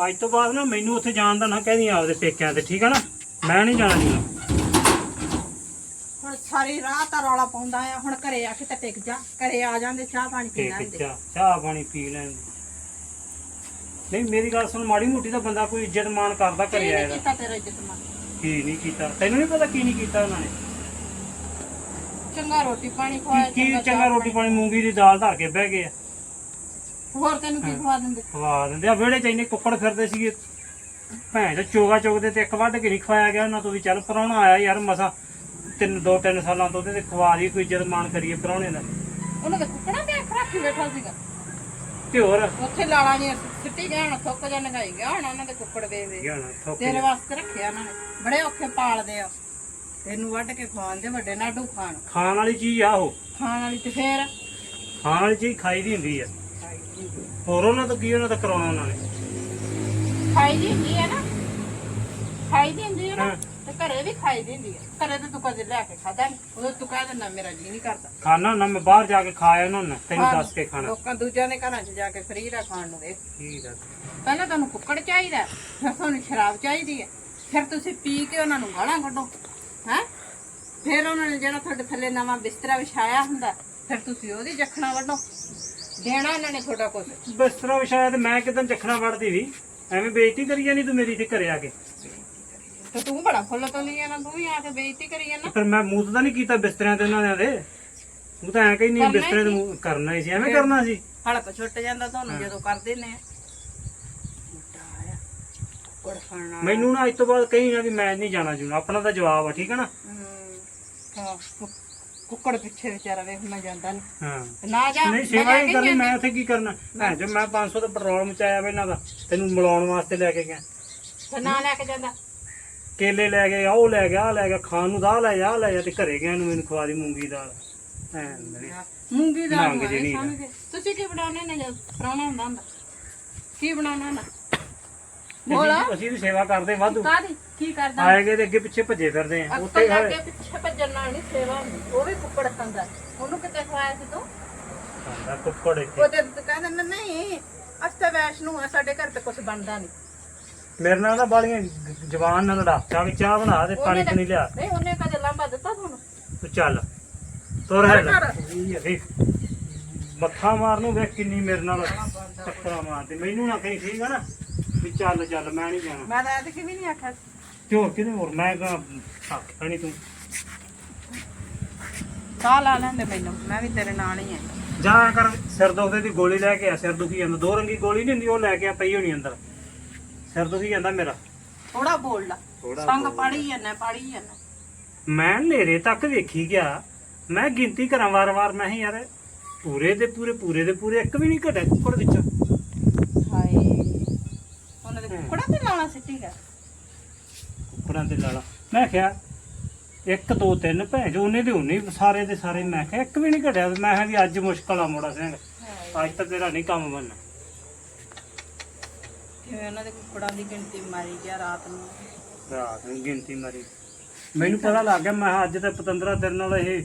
ਅੱਜ ਤੋਂ ਬਾਅਦ ਨਾ ਮੈਨੂੰ ਉੱਥੇ ਜਾਣ ਦਾ ਨਾ ਕਹਿੰਦੀ ਆਪਦੇ ਪੇਕਿਆਂ ਤੇ ਠੀਕ ਆ ਨਾ? ਮੈਂ ਨਹੀਂ ਜਾਣਾ ਜੀ ਹੁਣ ਸਾਰੀ ਰਾਤ ਆ ਰੌਲਾ ਪਾਉਂਦਾ ਆ ਹੁਣ ਘਰੇ ਆ ਕੇ ਤਾਂ ਟਿਕ ਜਾ ਘਰੇ ਆ ਜਾਂਦੇ ਚਾਹ ਪਾਣੀ ਪੀ ਤੇ ਲੈਂਦੇ। ਚਾਹ ਚਾਹ ਪਾਣੀ ਪੀ ਲੈਣ ਨਹੀਂ ਮੇਰੀ ਗੱਲ ਸੁਣ ਮਾੜੀ ਮੋਟੀ ਦਾ ਬੰਦਾ ਕੋਈ ਇੱਜ਼ਤ ਮਾਣ ਕਰਦਾ ਘਰੇ ਆਇਆ ਦਾ ਕੀਤਾ ਤੇਰਾ ਇੱਜ਼ਤ ਮਾਨ ਕੀ ਨਹੀਂ ਕੀਤਾ? ਤੈਨੂੰ ਨਹੀਂ ਪਤਾ ਕੀ ਨਹੀਂ ਕੀਤਾ ਉਹਨਾਂ ਨੇ? ਚੰਗਾ ਰੋਟੀ ਪਾਣੀ ਖਵਾਇਆ ਕੀ ਚੰਗਾ ਰੋਟੀ ਪਾਣੀ ਮੂੰਗੀ ਦੀ ਦਾਲ ਧਰ ਕੇ ਬਹਿ ਗਏ ਆ। ਹੋਰ ਤੈਨੂੰ ਕੀ ਖਵਾ ਦਿੰਦੇ? ਖਵਾ ਦਿੰਦੇ। ਆ ਵਿਹੜੇ ਚ ਇੰਨੇ ਕੁੱਕੜ ਫਿਰਦੇ ਸੀਗੇ। ਭੈਣ ਚੋ ਚੋਗਾ ਚੁਗਦੇ ਤੇ ਇੱਕ ਵੱਢ ਕੇ ਨਹੀਂ ਖਵਾਇਆ ਗਿਆ। ਉਹਨਾਂ ਤੋਂ ਵੀ ਚੱਲ ਪਰਾਉਣਾ ਆਇਆ ਯਾਰ ਮਸਾ। ਤਿੰਨ ਦੋ ਤਿੰਨ ਸਾਲਾਂ ਤੋਂ ਉਹਦੇ ਤੇ ਖਵਾ ਦੀ ਕੋਈ ਇੱਜ਼ਤ ਮਾਣ ਕਰੀਏ ਪਰਾਉਣੇ ਦਾ। ਉਹਨਾਂ ਦੇ ਕੁੱਕੜਾਂ ਤੇ ਅੱਖ ਰੱਖੀ ਬੈਠਾ ਸੀਗਾ। ਤੇ ਹੋਰ? ਉੱਥੇ ਲਾਲਾ ਜੀ ਸਿੱਟੀ ਗਿਆ ਹੁਣ ਥੁੱਕ ਜਾ ਨਗਾਈ ਗਿਆ ਹੁਣ ਉਹਨਾਂ ਦੇ ਕੁੱਕੜ ਵੇ ਵੇ। ਗਿਆ ਨਾ ਥੋਕੇ ਤੇਰੇ ਵਾਸਤੇ ਰੱਖਿਆ ਉਹਨਾਂ ਨੇ। ਬੜੇ ਔਖੇ ਪਾਲਦੇ ਆ। ਤੈਨੂੰ ਵੱਢ ਕੇ ਖਵਾਉਂਦੇ ਵੱਡੇ ਨਾਡੂ ਖਾਣ। ਖਾਣ ਵਾਲੀ ਚੀਜ਼ ਆ ਉਹ। ਖਾਣ ਵਾਲੀ ਤੇ ਫੇਰ? ਖਾਣ ਵਾਲੀ ਚੀਜ਼ ਖਾਈ ਦੀ ਹੁੰਦੀ ਆ। ਹੋਰ ਉਹਨਾਂ ਤੋਂ ਕੀ ਉਹਨਾਂ ਦਾ ਕਰਾਉਣਾ ਉਹਨਾਂ ਨੇ? ਖਾਈ ਦੀ ਹੁੰਦੀ ਹੈ ਨਾ। ਖਾਈ ਦੀ ਹੁੰਦੀ ਹੈ ਨਾ ਹਾਂ। ਤੇ ਘਰੇ ਵੀ ਖਾਈ ਦੀ ਹੁੰਦੀ ਹੈ ਘਰੇ ਤੇ ਤੂੰ ਕਦੇ ਲੈ ਕੇ ਖਾਦਾ ਨਹੀਂ ਉਦੋਂ ਤੂੰ ਕਹਿ ਦਿੰਦਾ ਮੇਰਾ ਜੀ ਨਹੀਂ ਕਰਦਾ। ਖਾਣਾ ਨਾ ਮੈਂ ਬਾਹਰ ਜਾ ਕੇ ਖਾਇਆ ਉਹਨਾਂ ਨੇ ਤੈਨੂੰ। ਦੱਸ ਕੇ ਖਾਣਾ। ਲੋਕਾਂ ਦੂਜਿਆਂ ਦੇ ਘਰਾਂ 'ਚ ਜਾ ਕੇ ਫਰੀ ਦਾ ਖਾਣ ਨੂੰ ਵੇਖ। ਕੀ ਦੱਸ ਪਹਿਲਾਂ ਤੁਹਾਨੂੰ ਕੁੱਕੜ ਚਾਹੀਦਾ ਫਿਰ ਤੁਹਾਨੂੰ ਸ਼ਰਾਬ ਚਾਹੀਦੀ ਹੈ ਫਿਰ ਤੁਸੀਂ ਪੀ ਕੇ ਉਹਨਾਂ ਨੂੰ ਗਾਲਾਂ ਕੱਢੋ ਹੈ? ਫਿਰ ਉਹਨਾਂ ਨੇ ਜਿਹੜਾ ਤੁਹਾਡੇ ਥੱਲੇ ਨਵਾਂ ਬਿਸਤਰਾ ਵਿਛਾਇਆ ਹੁੰਦਾ ਫਿਰ ਤੁਸੀਂ ਉਹਦੀ ਜਖਣਾ ਵੱਢੋ। ਦੇਣਾ ਇਹਨਾਂ ਨੇ ਤੁਹਾਡਾ ਕੁਝ ਬਿਸਤਰਾ ਵਿਛਾਇਆ ਤੇ ਮੈਂ ਕਿਦਾਂ ਚੱਖਣਾ ਵੜਦੀ ਵੀ ਐਵੇਂ ਬੇਇੱਜ਼ਤੀ ਕਰੀ ਜਾਨੀ ਤੂੰ ਮੇਰੀ ਤੇ ਘਰੇ ਆ ਕੇ। ਤੇ ਤੂੰ ਬੜਾ ਫੁੱਲ ਤੋਂ ਲਈ ਜਾਣਾ ਤੂੰ ਵੀ ਆ ਕੇ ਬੇਇੱਜ਼ਤੀ ਕਰੀ ਜਾਣਾ ਫਿਰ ਮੈਂ ਮੂਤ ਤਾਂ ਨਹੀਂ ਕੀਤਾ ਬਿਸਤਰਿਆਂ ਤੇ ਉਹਨਾਂ ਦੇ ਤੂੰ ਤਾਂ ਐ ਕਹੀ ਨਹੀਂ ਬਿਸਤਰੇ ਤੇ ਮੂੰਹ ਕਰਨਾ ਹੀ ਸੀ ਐਵੇਂ ਕਰਨਾ ਸੀ। ਹਲਕ ਛੁੱਟ ਜਾਂਦਾ ਤੁਹਾਨੂੰ ਜਦੋਂ ਕਰ ਦਿੰਨੇ ਆ। ਮੋਟਾ ਆਇਆ ਕੁੜ ਖਾਣਾ ਮੈਨੂੰ ਨਾ ਅੱਜ ਤੋਂ ਬਾਅਦ ਕਹੀ ਨਾ ਵੀ ਮੈਂ ਨਹੀਂ ਜਾਣਾ ਜੂਣਾ ਆਪਣਾ ਤਾਂ ਜਵਾਬ ਆ ਠੀਕ ਹੈ ਨਾ? ਹਾਂ। ਕੁੱਕੜ ਪਿੱਛੇ ਵਿਚਾਰਾ ਵੇਖ ਮੈਂ ਜਾਂਦਾ ਨਹੀਂ ਹਾਂ। ਨਾ ਜਾ ਨਹੀਂ ਸੇਵਾ ਹੀ ਕਰਨੀ ਮੈਂ ਉੱਥੇ ਕੀ ਕਰਨਾ? ਭੈਣ ਜੋ ਮੈਂ 500 ਦਾ ਪੈਟਰੋਲ ਮਚਾਇਆ ਵਾ ਇਹਨਾਂ ਦਾ। ਤੈਨੂੰ ਮਿਲਾਉਣ ਵਾਸਤੇ ਲੈ ਕੇ ਗਿਆ। ਤੇ ਨਾ ਲੈ ਕੇ ਜਾਂਦਾ। ਕੇਲੇ ਲੈ ਗਏ ਆਹ ਉਹ ਲੈ ਗਿਆ ਆਹ ਲੈ ਗਿਆ ਖਾਣ ਨੂੰ ਦਾ ਲੈ ਜਾ ਆਹ ਲੈ ਜਾ ਤੇ ਘਰੇ ਗਿਆ ਨੂੰ ਮੈਨੂੰ ਖਵਾ ਦੀ ਮੂੰਗੀ ਦਾਲ। ਐਂ ਨਹੀਂ ਮੂੰਗੀ ਦਾਲ ਨਾ। ਸਮਝਦੇ। ਤੁਸੀਂ ਕੀ ਬਣਾਉਣੇ ਨੇ ਜਦ? ਪ੍ਰਾਹੁਣਾ ਹੁੰਦਾ ਹੁੰਦਾ। ਕੀ ਬਣਾਉਣਾ ਨਾ ਬੋਲਾ। ਅਸੀਂ- ਅਸੀਂ ਵੀ ਸੇਵਾ ਕਰਦੇ ਵਾਧੂ। ਕਾਦੀ ਕੀ ਕਰਦਾ? ਆਏਗੇ ਤੇ ਅੱਗੇ ਪਿੱਛੇ ਭੱਜੇ ਫਿਰਦੇ ਆ ਉੱਥੇ ਅੱਕਲ ਲੱਗੇ ਪਿੱਛੇ ਭੱਜਣ ਨਾਲ ਨਹੀਂ ਸੇਵਾ ਹੁੰਦੀ। ਉਹ ਵੀ ਕੁੱਕੜ ਖਾਂਦਾ ਉਹਨੂੰ ਕਿਤੇ ਖਵਾਇਆ ਸੀ ਤੂੰ? ਖਾਂਦਾ ਕੁੱਕੜ ਇੱਥੇ। ਉਹਦੇ ਤੇ ਕਹਿੰਦਾ ਨਾ, ਨਹੀਂ ਅਸ ਤਾਂ ਵੈਸ਼ਨੂ ਆ ਸਾਡੇ ਘਰ ਤੇ ਕੁਝ ਬਣਦਾ ਨਹੀਂ। ਮੇਰੇ ਨਾਲ ਤਾਂ ਬਾਲੀਆਂ ਜਵਾਨ ਨਾਲ ਲੜਾ ਚਾਹ ਚਾਹ ਬਣਾ ਤੇ ਪਾਣੀ ਪੂਣੀ ਲਿਆ। ਨਹੀਂ ਉਹਨੇ ਕਦੇ ਲਾਂਬਾ ਦਿੱਤਾ ਤੁਹਾਨੂੰ। ਤੂੰ ਚੱਲ। ਤੁਰ ਹੈ ਕਰ। ਮੱਥਾ ਮਾਰ ਨੂੰ ਵੇਖ ਕਿੰਨੀ ਮੇਰੇ ਨਾਲ ਟੱਕਰਾਂ ਮਾਰਦੀ। ਮੈਨੂੰ ਨਾ ਕਹੀਂ ਠੀਕ ਆ ਨਾ? ਵੀ ਚੱਲ ਚੱਲ ਮੈਂ ਨਹੀਂ ਜਾਣਾ। ਮੈਂ ਤਾਂ ਐਤਕੀ ਵੀ ਨਹੀਂ ਆਖਿਆ ਤੇ ਹੋਰ ਕਿਹਨੇ ਹੋਰ? ਮੈਂ ਕਹਾਂ ਆਖਿਆ ਨਹੀਂ ਤੂੰ। ਸਾਹ ਲਾ ਲੈਂਦੇ ਮੈਨੂੰ ਮੈਂ ਵੀ ਤੇਰੇ ਨਾਲ ਹੀ ਆ। ਜਾ ਕਰ ਸਿਰ ਦੁਖਦੇ ਦੀ ਗੋਲੀ ਲੈ ਕੇ ਆ ਸਿਰ ਦੁਖੀ ਜਾਂਦਾ। ਦੋ ਰੰਗੀ ਗੋਲੀ ਨਹੀਂ ਹੁੰਦੀ ਉਹ ਲੈ ਕੇ ਆ ਪਈ ਹੋਣੀ ਅੰਦਰ। ਸਿਰ ਦੁਖੀ ਜਾਂਦਾ ਮੇਰਾ। ਥੋੜਾ ਬੋਲ ਲਾ। ਥੋੜਾ ਸੰਗ ਪੜੀ ਜਾਂਦਾ ਪੜੀ ਜਾਂਦਾ। ਮੈਂ ਨੇਰੇ ਤੱਕ ਵੇਖੀ ਗਿਆ। ਮੈਂ ਗਿਣਤੀ ਕਰਾਂ ਵਾਰ-ਵਾਰ ਮੈਂ ਕਿਹਾ ਯਾਰ ਪੂਰੇ ਦੇ ਪੂਰੇ ਪੂਰੇ ਦੇ ਪੂਰੇ ਇੱਕ ਵੀ ਨਹੀਂ ਘਟਿਆ ਕੁੱਕੜ ਵਿੱਚੋਂ ਹਾਏ ਉਹਨਾਂ ਦੇ ਕੁੱਕੜਾਂ ਤੇ ਲਾਣਾ ਸਿੱਟੀ ਗਿਆ ਕੁੱਕੜਾਂ ਤੇ ਲਾਲਾ ਮੈਂ ਕਿਹਾ ਇੱਕ ਦੋ ਤਿੰਨ ਭੈਣ ਜੋ ਉਹਨੇ ਦੇ ਉਹਨੇ ਹੀ ਸਾਰੇ ਦੇ ਸਾਰੇ ਮੈਂ ਕਿਹਾ ਇੱਕ ਵੀ ਨਹੀਂ ਘਟਿਆ ਮੈਂ ਕਿਹਾ ਵੀ ਅੱਜ ਮੁਸ਼ਕਲ ਆ ਮੋੜਾ ਸਿੰਘ। ਅੱਜ ਤਾਂ ਤੇਰਾ ਨਹੀਂ ਕੰਮ ਬਣਨਾ। ਕਿਵੇਂ ਉਹਨਾਂ ਦੇ ਕੁੱਕੜਾਂ ਦੀ ਗਿਣਤੀ ਮਾਰੀ ਗਿਆ ਰਾਤ ਨੂੰ। ਰਾਤ ਨੂੰ ਗਿਣਤੀ ਮਾਰੀ। ਮੈਨੂੰ ਪਤਾ ਲੱਗ ਗਿਆ ਮੈਂ ਕਿਹਾ ਅੱਜ ਤੇ ਪਤੰਦਰਾ ਤੇਰੇ ਨਾਲ ਇਹ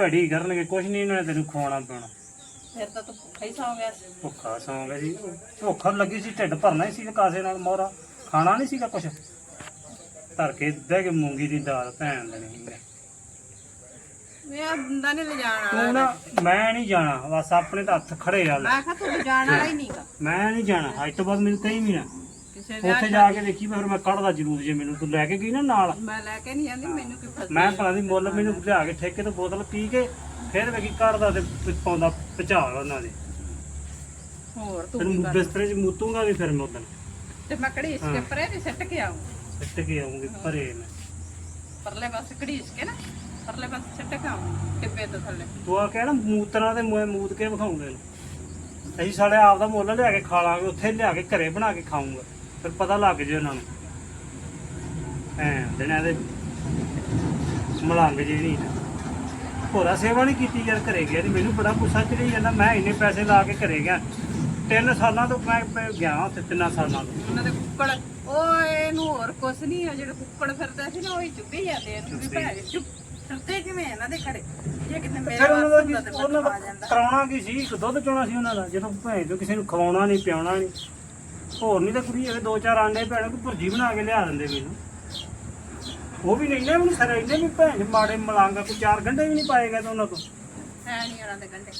ਘੜੀ ਕਰਨਗੇ ਕੁਛ ਨਹੀਂ ਇਹਨਾਂ ਨੇ ਤੈਨੂੰ ਖਵਾਉਣਾ ਪੈਣਾ ਫਿਰ ਤਾਂ ਤੂੰ ਭੁੱਖਾ ਹੀ ਸੌਂ ਗਿਆ। ਸੀ ਭੁੱਖਾ ਸੌਂ ਗਿਆ ਸੀ ਭੁੱਖ ਲੱਗੀ ਸੀ ਢਿੱਡ ਭਰਨਾ ਹੀ ਸੀ ਕਾਸੇ ਨਾਲ ਮੋਰਾ ਖਾਣਾ ਨਹੀਂ ਸੀਗਾ ਕੁਛ। ਧਰ ਕੇ ਬਹਿ ਕੇ ਮੂੰਗੀ ਦੀ ਦਾਲ ਭੈਣ ਦੇ ਨਹੀਂ ਮੈਂ ਬੰਦਾ ਨਹੀਂ ਲਿਜਾਣ ਤੂੰ ਵਾਲਾ ਨਾ ਮੈਂ ਨਹੀਂ ਜਾਣਾ। ਬਸ ਆਪਣੇ ਤਾਂ ਹੱਥ ਖੜੇ ਆ ਲੈ। ਮੈਂ ਕਿਹਾ ਤੂੰ ਲਿਜਾਣ ਵਾਲਾ ਹੀ ਨਹੀਂਗਾ ਮੈਂ ਨਹੀਂ ਜਾਣਾ। ਅੱਜ ਤੋਂ ਬਾਅਦ ਮੈਨੂੰ ਕਹੀ ਵੀ ਨਾ। ਵਿਆਹ ਉੱਥੇ ਜਾ ਕੇ ਦੇਖੀ ਫਿਰ ਮੈਂ ਕੱਢਦਾ ਜ਼ਰੂਰ ਜੇ ਮੈਨੂੰ ਤੂੰ ਲੈ ਕੇ ਗਈ ਨਾ ਨਾਲ। ਮੈਂ ਲੈ ਕੇ ਨਹੀਂ ਜਾਂਦੀ ਮੈਨੂੰ ਕੀ ਮੈਂ ਭਲਾ ਦੀ ਮੁੱਲ ਮੈਨੂੰ ਲਿਆ ਕੇ ਠੇਕੇ ਤੋਂ ਬੋਤਲ ਪੀ ਕੇ ਫਿਰ ਵੇਖੀ ਕੱਢਦਾ ਤੇ ਪ- ਪਾਉਂਦਾ ਪਚਾਲ ਉਹਨਾਂ ਦੇ। ਹੋਰ ਤੂੰ ਫਿਰ ਕੀ ਕਰ ਬਿਸਤਰੇ 'ਚ ਮੂਤੂੰਗਾ ਵੀ ਫਿਰ ਮੈਂ ਉਦੋਂ ਤੇ ਮੈਂ ਘੜੀਸ ਕੇ ਪਰੇ ਤੇ ਸਿੱਟ ਕੇ ਆਉਂ ਸਿੱਟ ਕੇ ਆਉਂਗੀ ਭਰੇ ਮੈਂ। ਪਰਲੇ ਪਾਸੇ ਘੜੀਸ ਕੇ ਨਾ ਪਰਲੇ ਪਾਸੇ ਸਿੱਟ ਕੇ ਆਉਂ ਟਿੱਬੇ ਤੋਂ ਥੱਲੇ। ਤੂੰ ਆ ਕਹਿ ਨਾ ਮੂਤਰਾਂ ਦੇ ਮੂੰਹ ਮੂਤ ਕੇ ਵਿਖਾਉਂਦੇ ਨੇ ਅਸੀਂ ਸਾਡੇ ਆਪ ਦਾ ਮੁੱਲ ਲਿਆ ਕੇ ਖਾ ਲਾਂਗੇ ਉੱਥੇ ਲਿਆ ਕੇ ਘਰੇ ਬਣਾ ਕੇ ਖਾਊਂਗਾ। ਫਿਰ ਪਤਾ ਲੱਗ ਜੇ ਉਹਨਾਂ ਨੂੰ। ਐ ਦਿਨਾਂ ਦੇ ਮਲੰਗ ਜੀ ਨਹੀਂ ਹੋਰਾ ਸੇਵਾ ਨਹੀਂ ਕੀਤੀ ਯਾਰ ਘਰੇ ਗਿਆ ਤੇ ਮੈਨੂੰ ਬੜਾ ਗੁੱਸਾ ਚੜੀ ਜਾਂਦਾ। ਮੈਂ ਇੰਨੇ ਪੈਸੇ ਲਾ ਕੇ ਘਰੇ ਗਿਆ। ਤਿੰਨ ਸਾਲਾਂ ਤੋਂ ਮੈਂ ਮੈਂ ਗਿਆ ਉੱਥੇ ਤਿੰਨਾਂ ਸਾਲਾਂ ਤੋਂ। ਉਹਨਾਂ ਦੇ ਕੁੱਕੜ। ਉਹ ਇਹਨੂੰ ਹੋਰ ਕੁਛ ਨਹੀਂ ਆ। ਜਿਹੜੇ ਕੁੱਕੜ ਫਿਰਦਾ ਸੀ ਨਾ ਉਹ ਹੀ ਚੁੱਪੀ ਜਾਂਦੇ ਇਹਨੂੰ ਵੀ ਭੈ ਚੁੱਪ ਫਿਰਦੇ ਕਿਵੇਂ ਇਹਨਾਂ ਦੇ ਖੜੇ ਜੇ ਕਿਤੇ ਮੇਰੇ ਫਿਰ ਉਹਨਾਂ ਦਾ ਵਾਸਤੇ ਕੀ- ਹੁੰਦਾ ਤੇ ਉਹਨਾਂ ਮੈਂ ਦਾ ਖਾ ਜਾਂਦਾ। ਕਰਾਉਣਾ ਕੀ ਸੀ? ਇੱਕ ਦੁੱਧ ਚੋਣਾ ਸੀ ਉਹਨਾਂ ਦਾ। ਜਦੋਂ ਭੈਣ ਜੋ ਕਿਸੇ ਨੂੰ ਖਵਾਉਣਾ ਨਹੀਂ ਪਿਆਉਣਾ ਨਹੀਂ। ਹੋਰ ਨਹੀਂ ਤਾਂ ਕੁੜੀ ਇਹ ਦੋ ਚਾਰ ਆਂਡੇ ਭੈਣ ਕੋਈ ਭੁਰਜੀ ਬਣਾ ਕੇ ਲਿਆ ਦਿੰਦੇ ਮੈਨੂੰ ਉਹ ਵੀ ਨਹੀਂ ਨੇ ਮੈਨੂੰ ਸਾਰੇ ਇੰਨੇ ਵੀ ਭੈਣ ਮਾੜੇ ਮਲਾਂਗਾ ਕੋਈ ਚਾਰ ਗੰਢੇ ਵੀ ਨਹੀਂ ਪਾਏਗਾ ਤਾਂ ਉਹਨਾਂ ਤੋਂ। ਹੈ ਨਹੀਂ ਉਹਨਾਂ ਦੇ ਗੰਡੇ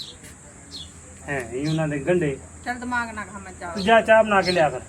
ਹੈ ਹੀ ਉਹਨਾਂ ਦੇ ਗੰਢੇ। ਚਲ ਦਿਮਾਗ ਨਾ ਖਾ ਮੈਂ ਚਾਹ। ਤੂੰ ਜਾ ਚਾਹ ਬਣਾ ਕੇ ਲਿਆ ਕਰ।